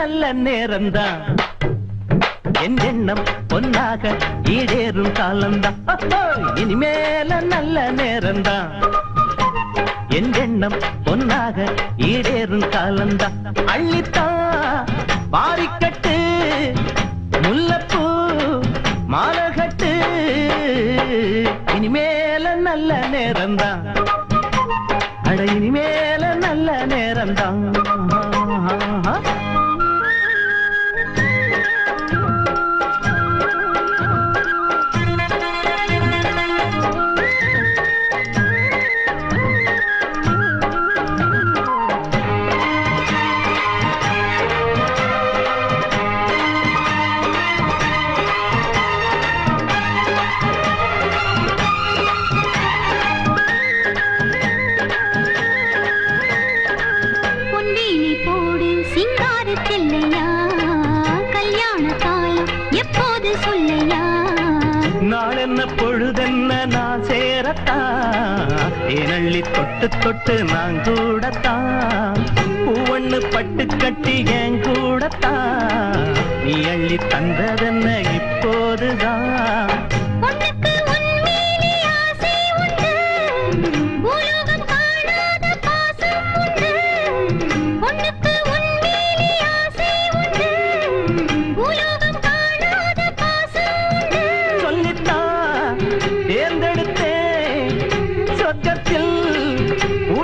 நல்ல நேரம்தான். என் எண்ணம் பொன்னாக ஈடேறும் காலம்தான். இனிமேல நல்ல நேரம்தான். என் எண்ணம் பொன்னாக ஈடேறும் காலம்தான். அள்ளித்தா பாரிக்கட்டு முல்லப்பூ மாலகட்டு. இனிமேல நல்ல நேரம்தான். அட இனிமேல நல்ல நேரம்தான். சிங்கார செல்லையா? கல்யாண காலம் எப்போது சொல்லையா? நாள் என்ன பொழுதென்ன நான் சேரத்தான் ஏனள்ளி தொட்டு தொட்டு நான் கூடத்தான் பூவண்ணு பட்டு கட்டி என் கூடத்தான் நீ அள்ளி தந்த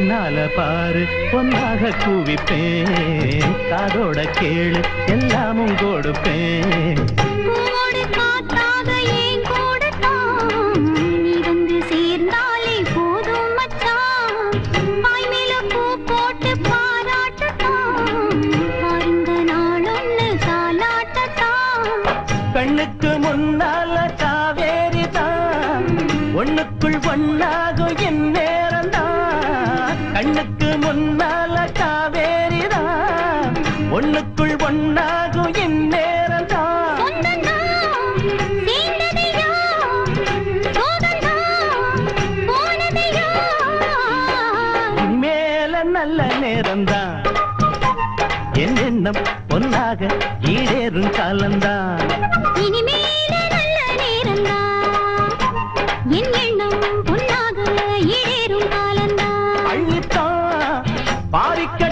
கண்ணால பாரு பொன்னாக கூவிப்பேன். காதோட கேளு எல்லாமும் கொடுப்பேன். கண்ணுக்கு முன்னால காவேரி தான் ஒண்ணுக்குள் ஒண்ணாகும் என் நேரம் தான் கண்ணுக்கு முன்னால காவேரி ஒண்ணுக்குள் ஒன்னாகும் இந்நேரம் நேரம் தான் சொந்தந்தான் நல்ல நேரம் தான் என் எண்ணம் பொன்னாக ஈடேறும் காலம்தான். இனிமேல பாரிக்க